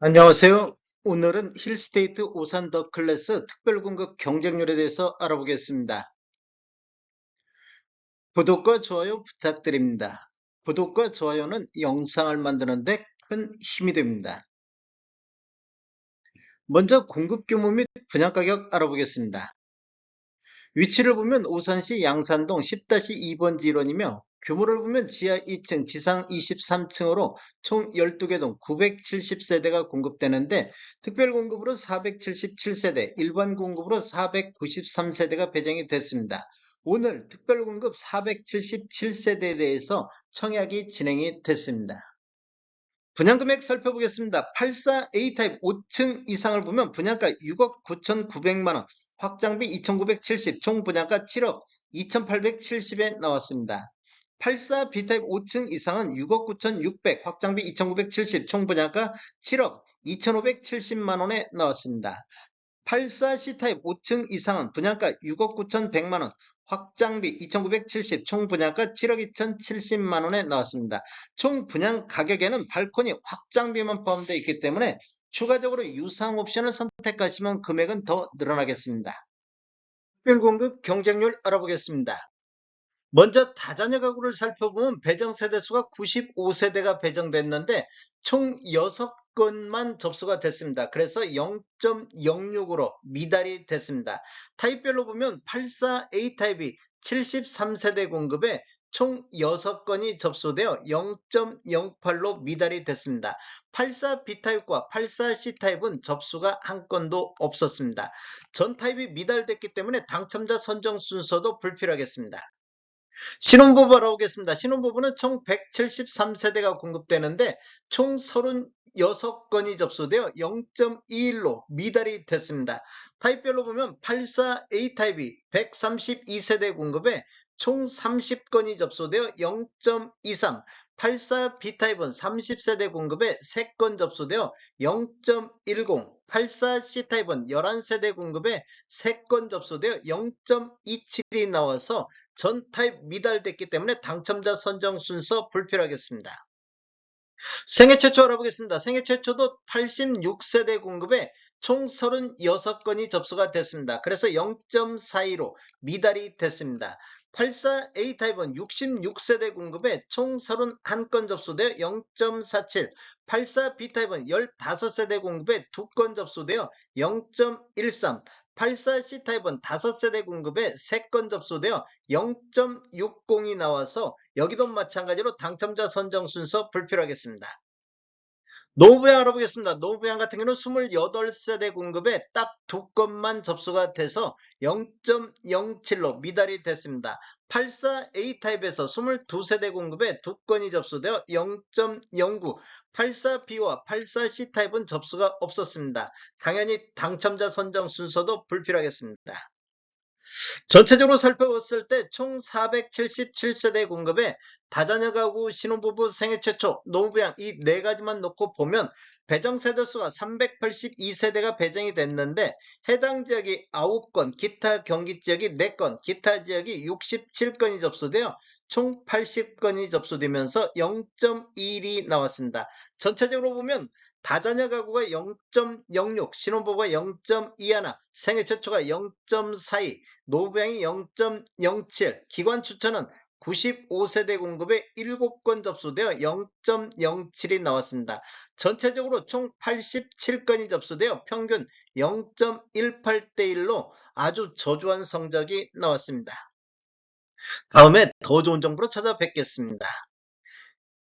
안녕하세요. 오늘은 힐스테이트 오산 더 클래스 특별공급 경쟁률에 대해서 알아보겠습니다. 구독과 좋아요 부탁드립니다. 구독과 좋아요는 영상을 만드는데 큰 힘이 됩니다. 먼저 공급 규모 및 분양 가격 알아보겠습니다. 위치를 보면 오산시 양산동 10-2번지 1원이며 규모를 보면 지하 2층, 지상 23층으로 총 12개 동 970세대가 공급되는데 특별 공급으로 477세대, 일반 공급으로 493세대가 배정이 됐습니다. 오늘 특별 공급 477세대에 대해서 청약이 진행이 됐습니다. 분양금액 살펴보겠습니다. 84A 타입 5층 이상을 보면 분양가 6억 9,900만원, 확장비 2,970, 총 분양가 7억 2,870에 나왔습니다. 84B 타입 5층 이상은 6억 9,600, 확장비 2,970, 총 분양가 7억 2,570만원에 나왔습니다. 84C 타입 5층 이상은 분양가 6억 9,100만원, 확장비 2,970, 총 분양가 7억 2,070만원에 나왔습니다. 총 분양 가격에는 발코니 확장비만 포함되어 있기 때문에 추가적으로 유상 옵션을 선택하시면 금액은 더 늘어나겠습니다. 특별공급 경쟁률 알아보겠습니다. 먼저 다자녀 가구를 살펴보면 배정 세대수가 95세대가 배정됐는데 총 6 건만 접수가 됐습니다. 그래서 0.06으로 미달이 됐습니다. 타입별로 보면 84A 타입이 73세대 공급에 총 6건이 접수되어 0.08로 미달이 됐습니다. 84B 타입과 84C 타입은 접수가 한 건도 없었습니다. 전 타입이 미달됐기 때문에 당첨자 선정 순서도 불필요하겠습니다. 신혼부부 알아보겠습니다. 신혼부부는 총 173세대가 공급되는데 총 36건이 접수되어 0.21로 미달이 됐습니다. 타입별로 보면 84A 타입이 132세대 공급에 총 30건이 접수되어 0.23, 84B 타입은 30세대 공급에 3건 접수되어 0.10, 84C 타입은 11세대 공급에 3건 접수되어 0.27이 나와서 전 타입 미달됐기 때문에 당첨자 선정 순서 불필요하겠습니다. 생애 최초 알아보겠습니다. 생애 최초도 86세대 공급에 총 36건이 접수가 됐습니다. 그래서 0.42로 미달이 됐습니다. 84A 타입은 66세대 공급에 총 31건 접수되어 0.47, 84B 타입은 15세대 공급에 2건 접수되어 0.13, 84C 타입은 5세대 공급에 3건 접수되어 0.60이 나와서 여기도 마찬가지로 당첨자 선정 순서 불필요하겠습니다. 노부양 알아보겠습니다. 노부양 같은 경우는 28세대 공급에 딱 두 건만 접수가 돼서 0.07로 미달이 됐습니다. 84A 타입에서 22세대 공급에 두 건이 접수되어 0.09, 84B와 84C 타입은 접수가 없었습니다. 당연히 당첨자 선정 순서도 불필요하겠습니다. 전체적으로 살펴봤을 때 총 477세대 공급에 다자녀 가구, 신혼부부 생애 최초, 노부양 이 네 가지만 놓고 보면 배정 세대 수가 382세대가 배정이 됐는데 해당 지역이 9건, 기타 경기 지역이 4건, 기타 지역이 67건이 접수되어 총 80건이 접수되면서 0.1이 나왔습니다. 전체적으로 보면 다자녀 가구가 0.06, 신혼부부가 0.21, 생애 최초가 0.42, 노부양이 0.07, 기관 추천은 95세대 공급에 7건 접수되어 0.07이 나왔습니다. 전체적으로 총 87건이 접수되어 평균 0.18대 1로 아주 저조한 성적이 나왔습니다. 다음에 더 좋은 정보로 찾아뵙겠습니다.